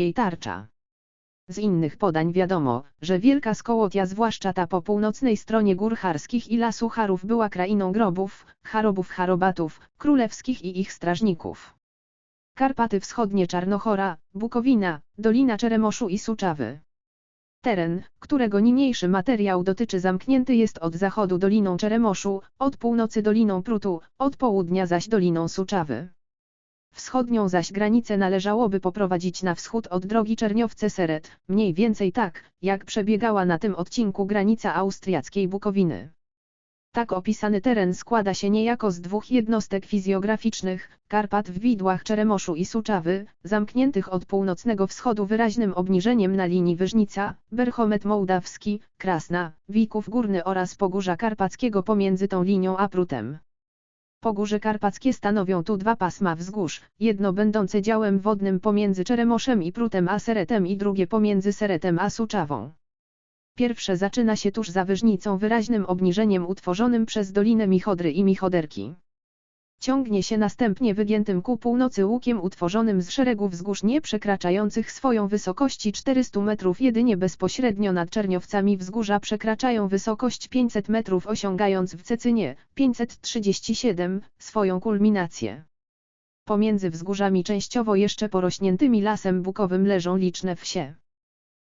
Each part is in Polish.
jej tarcza. Z innych podań wiadomo, że Wielka Skołotia zwłaszcza ta po północnej stronie gór charskich i lasu Charów była krainą grobów, charobów charobatów, królewskich i ich strażników. Karpaty Wschodnie Czarnochora, Bukowina, Dolina Czeremoszu i Suczawy. Teren, którego niniejszy materiał dotyczy zamknięty jest od zachodu Doliną Czeremoszu, od północy Doliną Prutu, od południa zaś Doliną Suczawy. Wschodnią zaś granicę należałoby poprowadzić na wschód od drogi Czerniowce-Seret, mniej więcej tak, jak przebiegała na tym odcinku granica austriackiej Bukowiny. Tak opisany teren składa się niejako z dwóch jednostek fizjograficznych, Karpat w widłach Czeremoszu i Suczawy, zamkniętych od północnego wschodu wyraźnym obniżeniem na linii Wyżnica, Berchomet Mołdawski, Krasna, Wików Górny oraz Pogórza Karpackiego pomiędzy tą linią a Prutem. Pogórze Karpackie stanowią tu dwa pasma wzgórz, jedno będące działem wodnym pomiędzy Czeremoszem i Prutem a Seretem i drugie pomiędzy Seretem a Suczawą. Pierwsze zaczyna się tuż za wyżnicą wyraźnym obniżeniem utworzonym przez Dolinę Michodry i Michoderki. Ciągnie się następnie wygiętym ku północy łukiem utworzonym z szeregu wzgórz nie przekraczających swoją wysokości 400 metrów jedynie bezpośrednio nad Czerniowcami wzgórza przekraczają wysokość 500 metrów osiągając w Cecynie 537 swoją kulminację. Pomiędzy wzgórzami częściowo jeszcze porośniętymi lasem bukowym leżą liczne wsie.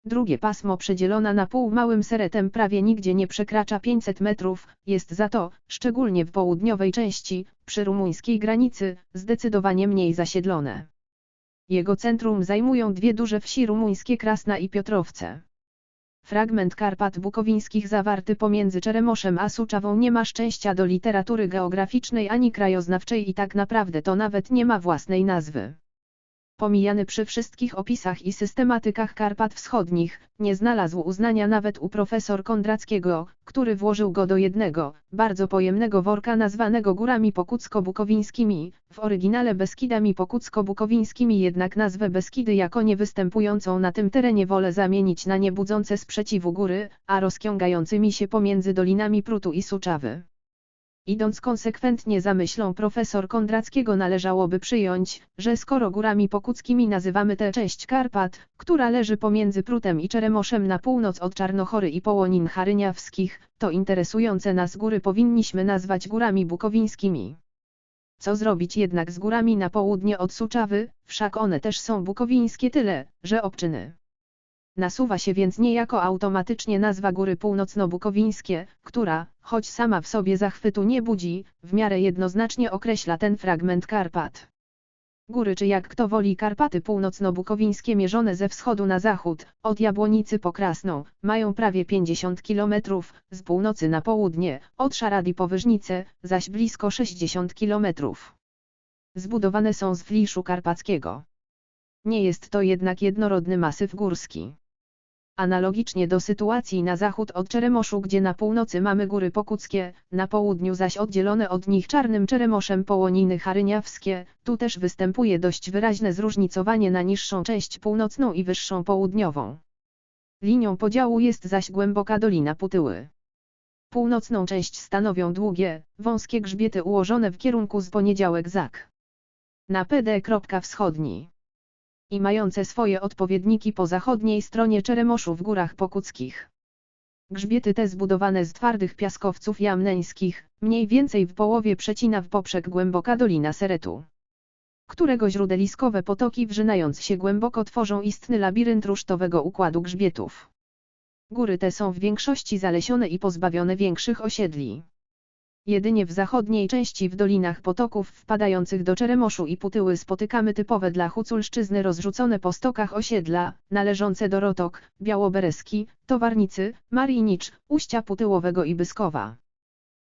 Drugie pasmo przedzielona na pół małym seretem prawie nigdzie nie przekracza 500 metrów, jest za to, szczególnie w południowej części, przy rumuńskiej granicy, zdecydowanie mniej zasiedlone. Jego centrum zajmują dwie duże wsi rumuńskie Krasna i Piotrowce. Fragment Karpat Bukowińskich zawarty pomiędzy Czeremoszem a Suczawą nie ma szczęścia do literatury geograficznej ani krajoznawczej i tak naprawdę to nawet nie ma własnej nazwy pomijany przy wszystkich opisach i systematykach Karpat Wschodnich, nie znalazł uznania nawet u profesor Kondrackiego, który włożył go do jednego, bardzo pojemnego worka nazwanego Górami Pokucko-Bukowińskimi, w oryginale Beskidami Pokucko-Bukowińskimi jednak nazwę Beskidy jako niewystępującą na tym terenie wolę zamienić na niebudzące sprzeciwu góry, a rozciągającymi się pomiędzy dolinami Prutu i Suczawy. Idąc konsekwentnie za myślą profesor Kondrackiego należałoby przyjąć, że skoro górami pokuckimi nazywamy tę część Karpat, która leży pomiędzy Prutem i Czeremoszem na północ od Czarnochory i Połonin Charyniawskich, to interesujące nas góry powinniśmy nazwać górami bukowińskimi. Co zrobić jednak z górami na południe od Suczawy, wszak one też są bukowińskie tyle, że obczyny. Nasuwa się więc niejako automatycznie nazwa góry północno-bukowińskie, która, choć sama w sobie zachwytu nie budzi, w miarę jednoznacznie określa ten fragment Karpat. Góry czy jak kto woli Karpaty północno-bukowińskie mierzone ze wschodu na zachód, od Jabłonicy po Krasną, mają prawie 50 km, z północy na południe, od Szaradi po Wyżnicę, zaś blisko 60 km. Zbudowane są z fliszu karpackiego. Nie jest to jednak jednorodny masyw górski. Analogicznie do sytuacji na zachód od Czeremoszu gdzie na północy mamy góry pokuckie, na południu zaś oddzielone od nich czarnym Czeremoszem połoniny charyniawskie, tu też występuje dość wyraźne zróżnicowanie na niższą część północną i wyższą południową. Linią podziału jest zaś głęboka dolina Putyły. Północną część stanowią długie, wąskie grzbiety ułożone w kierunku z poniedziałek Zak. Na PD. Wschodni i mające swoje odpowiedniki po zachodniej stronie Czeremoszu w Górach Pokuckich. Grzbiety te zbudowane z twardych piaskowców jamneńskich, mniej więcej w połowie przecina w poprzek głęboka dolina Seretu. Którego źródeliskowe potoki wrzynając się głęboko tworzą istny labirynt rusztowego układu grzbietów. Góry te są w większości zalesione i pozbawione większych osiedli. Jedynie w zachodniej części w dolinach potoków wpadających do Czeremoszu i Putyły spotykamy typowe dla Huculszczyzny rozrzucone po stokach osiedla, należące do Rotok, Białobereski, Towarnicy, Marinicz, Uścia Putyłowego i Byskowa.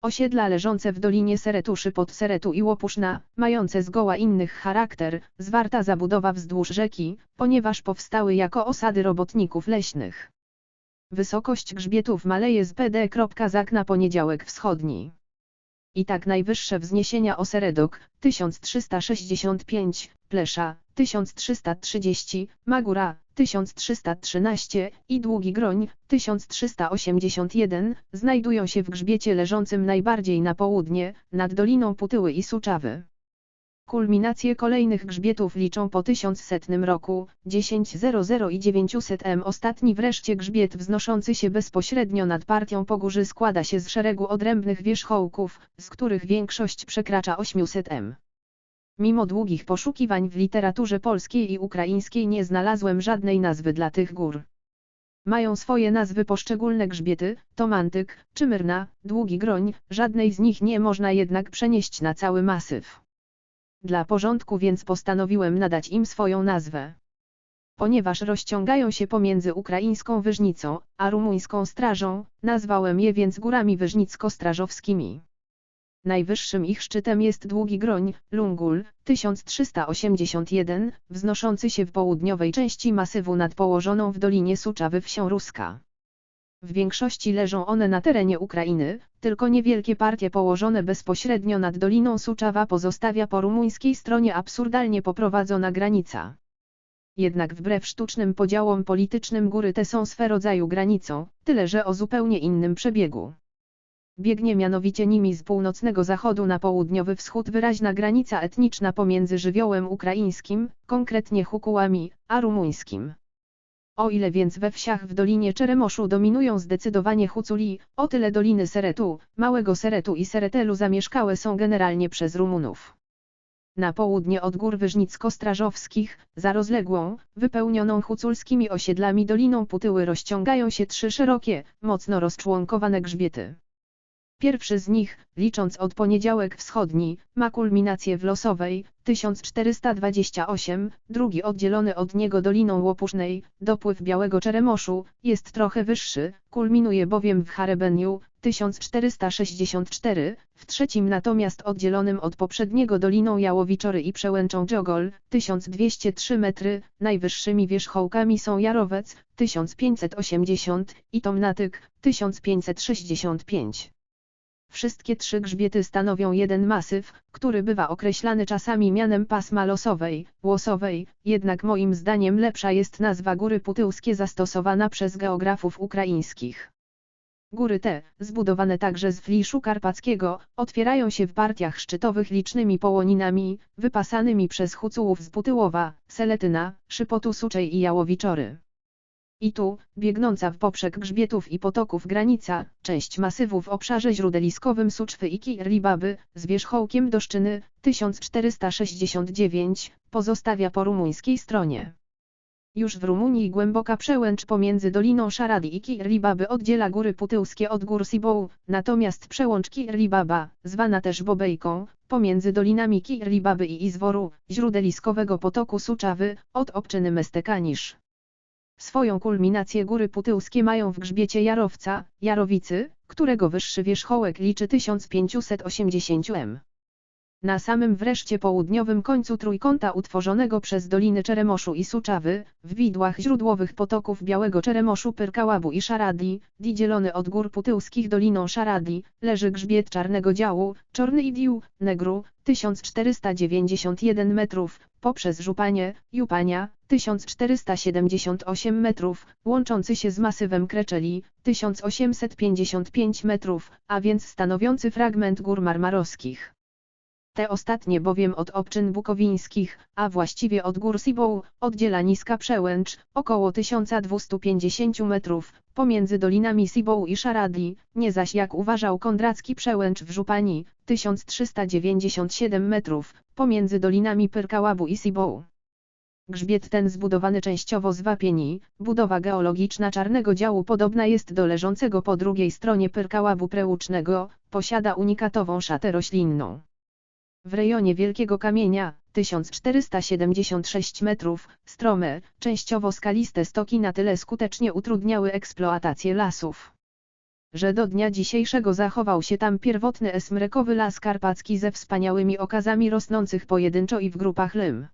Osiedla leżące w dolinie Seretuszy pod Seretu i Łopuszna, mające zgoła innych charakter, zwarta zabudowa wzdłuż rzeki, ponieważ powstały jako osady robotników leśnych. Wysokość grzbietów maleje z PD. Zak na poniedziałek wschodni. I tak najwyższe wzniesienia Oseredok, 1365, Plesza, 1330, Magura, 1313 i Długi Groń, 1381, znajdują się w grzbiecie leżącym najbardziej na południe, nad Doliną Putyły i Suczawy. Kulminacje kolejnych grzbietów liczą po 1100 roku, 1000 i 900 m. Ostatni wreszcie grzbiet wznoszący się bezpośrednio nad partią pogórzy składa się z szeregu odrębnych wierzchołków, z których większość przekracza 800 m. Mimo długich poszukiwań w literaturze polskiej i ukraińskiej nie znalazłem żadnej nazwy dla tych gór. Mają swoje nazwy poszczególne grzbiety, Tomantyk, czy Myrna, Długi Groń, żadnej z nich nie można jednak przenieść na cały masyw. Dla porządku więc postanowiłem nadać im swoją nazwę. Ponieważ rozciągają się pomiędzy ukraińską Wyżnicą, a rumuńską Strażą, nazwałem je więc górami wyżnicko-strażowskimi. Najwyższym ich szczytem jest Długi Groń, Lungul, 1381, wznoszący się w południowej części masywu nad położoną w dolinie Suczawy wsią Ruska. W większości leżą one na terenie Ukrainy, tylko niewielkie partie położone bezpośrednio nad Doliną Suczawa pozostawia po rumuńskiej stronie absurdalnie poprowadzona granica. Jednak wbrew sztucznym podziałom politycznym góry te są swe rodzaju granicą, tyle że o zupełnie innym przebiegu. Biegnie mianowicie nimi z północnego zachodu na południowy wschód wyraźna granica etniczna pomiędzy żywiołem ukraińskim, konkretnie Hukułami, a rumuńskim. O ile więc we wsiach w Dolinie Czeremoszu dominują zdecydowanie Huculi, o tyle Doliny Seretu, Małego Seretu i Seretelu zamieszkałe są generalnie przez Rumunów. Na południe od gór Wyżnicko-Strażowskich, za rozległą, wypełnioną huculskimi osiedlami Doliną Putyły rozciągają się trzy szerokie, mocno rozczłonkowane grzbiety. Pierwszy z nich, licząc od poniedziałek wschodni, ma kulminację w Losowej, 1428, drugi oddzielony od niego Doliną Łopusznej, dopływ Białego Czeremoszu, jest trochę wyższy, kulminuje bowiem w Harebeniu, 1464, w trzecim natomiast oddzielonym od poprzedniego Doliną Jałowiczory i Przełęczą Dżogol, 1203 metry, najwyższymi wierzchołkami są Jarowec, 1580 i Tomnatyk, 1565. Wszystkie trzy grzbiety stanowią jeden masyw, który bywa określany czasami mianem pasma losowej, łosowej, jednak moim zdaniem lepsza jest nazwa góry putyłskie zastosowana przez geografów ukraińskich. Góry te, zbudowane także z fliszu karpackiego, otwierają się w partiach szczytowych licznymi połoninami, wypasanymi przez Hucułów z Putyłowa, Seletyna, Szypotu Suczej i Jałowiczory. I tu, biegnąca w poprzek grzbietów i potoków granica, część masywu w obszarze źródeliskowym Suczwy i Kirlibaby, z wierzchołkiem Doszczyny, 1469, pozostawia po rumuńskiej stronie. Już w Rumunii głęboka przełęcz pomiędzy Doliną Szaradi i Kirlibaby oddziela góry putyłskie od gór Sibou, natomiast przełącz Kirlibaba, zwana też Bobejką, pomiędzy dolinami Kirlibaby i Izworu, źródeliskowego potoku Suczawy, od obczyny Mestekanisz. Swoją kulminację góry putyłskie mają w grzbiecie Jarowca, Jarowicy, którego wyższy wierzchołek liczy 1580 m. Na samym wreszcie południowym końcu trójkąta utworzonego przez Doliny Czeremoszu i Suczawy, w widłach źródłowych potoków Białego Czeremoszu Pyrkałabu i Szaradi, dzielony od gór putyłskich Doliną Szaradi, leży grzbiet Czarnego Działu, Czorny Idiu, Negru, 1491 metrów, poprzez Żupanie, Jupania, 1478 metrów, łączący się z masywem Kreczeli, 1855 metrów, a więc stanowiący fragment gór marmarowskich. Te ostatnie bowiem od obczyn bukowińskich, a właściwie od gór Sibą, oddziela niska przełęcz, około 1250 metrów, pomiędzy dolinami Sibą i Szaradi, nie zaś jak uważał Kondracki przełęcz w Żupani, 1397 metrów, pomiędzy dolinami Pyrkałabu i Sibą. Grzbiet ten zbudowany częściowo z wapieni, budowa geologiczna Czarnego Działu podobna jest do leżącego po drugiej stronie Pyrkałabu Preucznego, posiada unikatową szatę roślinną. W rejonie Wielkiego Kamienia, 1476 metrów, strome, częściowo skaliste stoki na tyle skutecznie utrudniały eksploatację lasów. Że do dnia dzisiejszego zachował się tam pierwotny esmrekowy las karpacki ze wspaniałymi okazami rosnących pojedynczo i w grupach lym.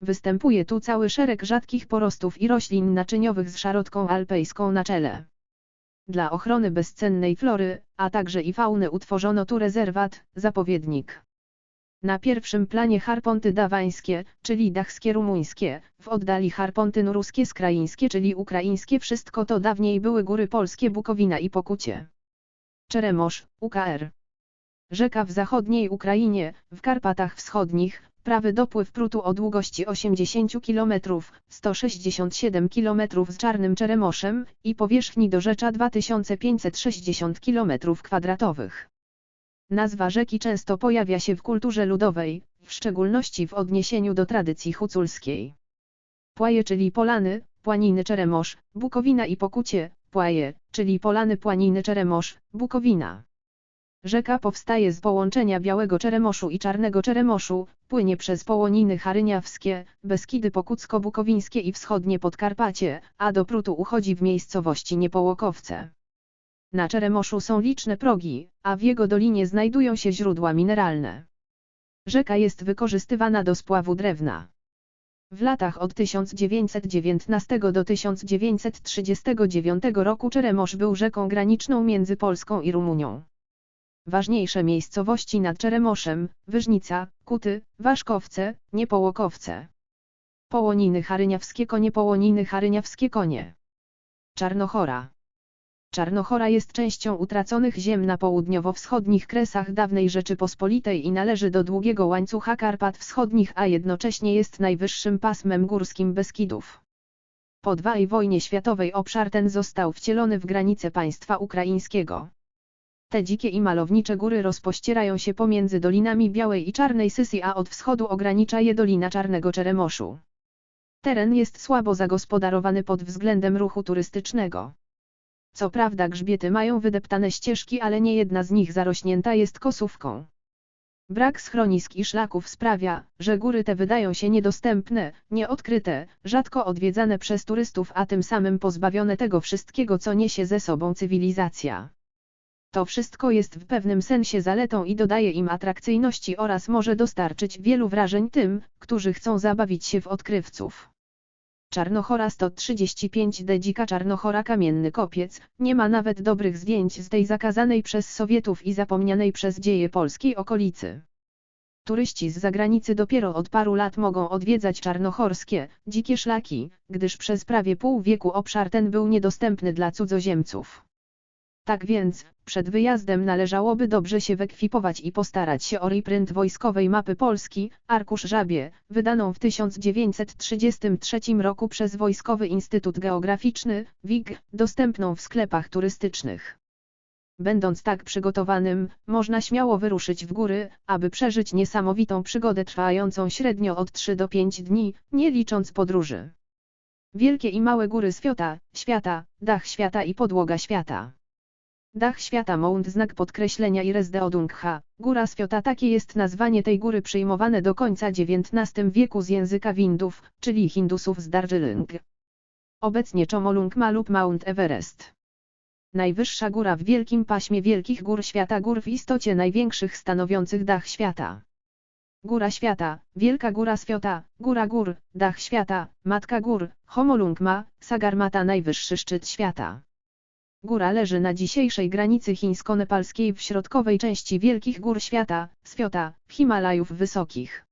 Występuje tu cały szereg rzadkich porostów i roślin naczyniowych z szarotką alpejską na czele. Dla ochrony bezcennej flory, a także i fauny utworzono tu rezerwat, zapowiednik. Na pierwszym planie harponty dawańskie, czyli dachskie rumuńskie, w oddali harponty nuruskie skraińskie czyli ukraińskie wszystko to dawniej były góry polskie Bukowina i Pokucie. Czeremosz, UKR. Rzeka w zachodniej Ukrainie, w Karpatach Wschodnich, prawy dopływ prutu o długości 80 km, 167 km z Czarnym Czeremoszem i powierzchni dorzecza 2560 km2. Nazwa rzeki często pojawia się w kulturze ludowej, w szczególności w odniesieniu do tradycji huculskiej. Płaje czyli polany, płaniny Czeremosz, Bukowina i Pokucie, Płaje, czyli polany płaniny Czeremosz, Bukowina. Rzeka powstaje z połączenia Białego Czeremoszu i Czarnego Czeremoszu, płynie przez połoniny Charyniawskie, Beskidy Pokucko-Bukowińskie i wschodnie Podkarpacie, a do prutu uchodzi w miejscowości Niepołokowce. Na Czeremoszu są liczne progi, a w jego dolinie znajdują się źródła mineralne. Rzeka jest wykorzystywana do spławu drewna. W latach od 1919 do 1939 roku Czeremosz był rzeką graniczną między Polską i Rumunią. Ważniejsze miejscowości nad Czeremoszem, Wyżnica, Kuty, Waszkowce, Niepołokowce. Połoniny Charyniawskie konie Połoniny Charyniawskie konie. Czarnochora. Czarnochora jest częścią utraconych ziem na południowo-wschodnich kresach dawnej Rzeczypospolitej i należy do długiego łańcucha Karpat Wschodnich, a jednocześnie jest najwyższym pasmem górskim Beskidów. Po II wojnie światowej obszar ten został wcielony w granice państwa ukraińskiego. Te dzikie i malownicze góry rozpościerają się pomiędzy dolinami Białej i Czarnej Sysy, a od wschodu ogranicza je Dolina Czarnego Czeremoszu. Teren jest słabo zagospodarowany pod względem ruchu turystycznego. Co prawda grzbiety mają wydeptane ścieżki, ale nie jedna z nich zarośnięta jest kosówką. Brak schronisk i szlaków sprawia, że góry te wydają się niedostępne, nieodkryte, rzadko odwiedzane przez turystów, a tym samym pozbawione tego wszystkiego, co niesie ze sobą cywilizacja. To wszystko jest w pewnym sensie zaletą i dodaje im atrakcyjności oraz może dostarczyć wielu wrażeń tym, którzy chcą zabawić się w odkrywców. Czarnochora 135D Dzika Czarnochora Kamienny Kopiec, nie ma nawet dobrych zdjęć z tej zakazanej przez Sowietów i zapomnianej przez dzieje polskiej okolicy. Turyści z zagranicy dopiero od paru lat mogą odwiedzać czarnochorskie, dzikie szlaki, gdyż przez prawie pół wieku obszar ten był niedostępny dla cudzoziemców. Tak więc, przed wyjazdem należałoby dobrze się wekwipować i postarać się o reprint wojskowej mapy Polski, arkusz żabie, wydaną w 1933 roku przez Wojskowy Instytut Geograficzny, WIG, dostępną w sklepach turystycznych. Będąc tak przygotowanym, można śmiało wyruszyć w góry, aby przeżyć niesamowitą przygodę trwającą średnio od 3 do 5 dni, nie licząc podróży. Wielkie i małe góry świata, świata, dach świata i podłoga świata. Dach świata Mount znak podkreślenia i Resdeodungha, góra Swiota takie jest nazwanie tej góry przyjmowane do końca XIX wieku z języka Windów, czyli Hindusów z Darjeeling. Obecnie Chomolungma lub Mount Everest. Najwyższa góra w wielkim paśmie wielkich gór świata gór w istocie największych stanowiących dach świata. Góra świata, Wielka Góra Swiota, Góra Gór, Dach Świata, Matka Gór, Homolungma, Sagarmata najwyższy szczyt świata. Góra leży na dzisiejszej granicy chińsko-nepalskiej w środkowej części Wielkich Gór Świata, Swiota, Himalajów Wysokich.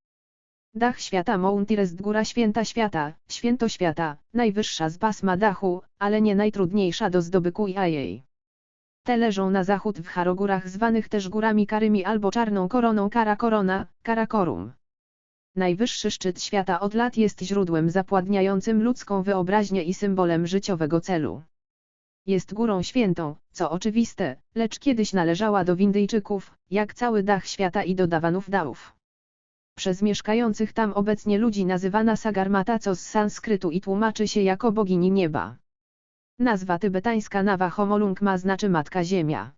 Dach świata Mount Everest Góra Święta Świata, Święto Świata, najwyższa z pasma dachu, ale nie najtrudniejsza do zdobyku i jej. Te leżą na zachód w Harogórach zwanych też górami Karymi albo Czarną Koroną Karakorona, Karakorum. Najwyższy szczyt świata od lat jest źródłem zapładniającym ludzką wyobraźnię i symbolem życiowego celu. Jest górą świętą, co oczywiste, lecz kiedyś należała do Windyjczyków, jak cały dach świata i do Dawanów Dałów. Przez mieszkających tam obecnie ludzi nazywana Sagarmata co z sanskrytu i tłumaczy się jako bogini nieba. Nazwa tybetańska Nawa Homolung ma znaczy Matka Ziemia.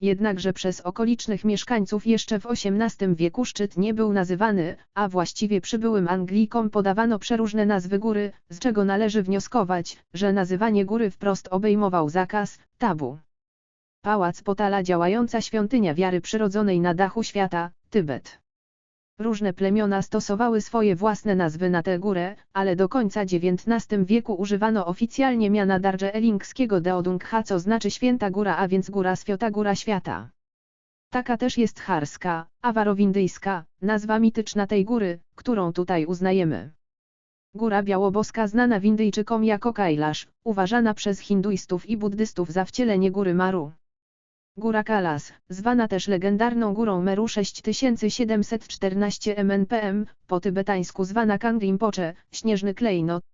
Jednakże przez okolicznych mieszkańców jeszcze w XVIII wieku szczyt nie był nazywany, a właściwie przybyłym Anglikom podawano przeróżne nazwy góry, z czego należy wnioskować, że nazywanie góry wprost obejmował zakaz, tabu. Pałac Potala działająca świątynia wiary przyrodzonej na dachu świata, Tybet. Różne plemiona stosowały swoje własne nazwy na tę górę, ale do końca XIX wieku używano oficjalnie miana Darje Elingskiego Deodungha co znaczy święta góra a więc góra Swiota góra świata. Taka też jest Harska, awarowindyjska, nazwa mityczna tej góry, którą tutaj uznajemy. Góra Białoboska znana Windyjczykom jako Kailash, uważana przez hinduistów i buddystów za wcielenie góry Maru. Góra Kalas, zwana też legendarną górą Meru 6714 MNPM, po tybetańsku zwana Pocze, śnieżny klejnot.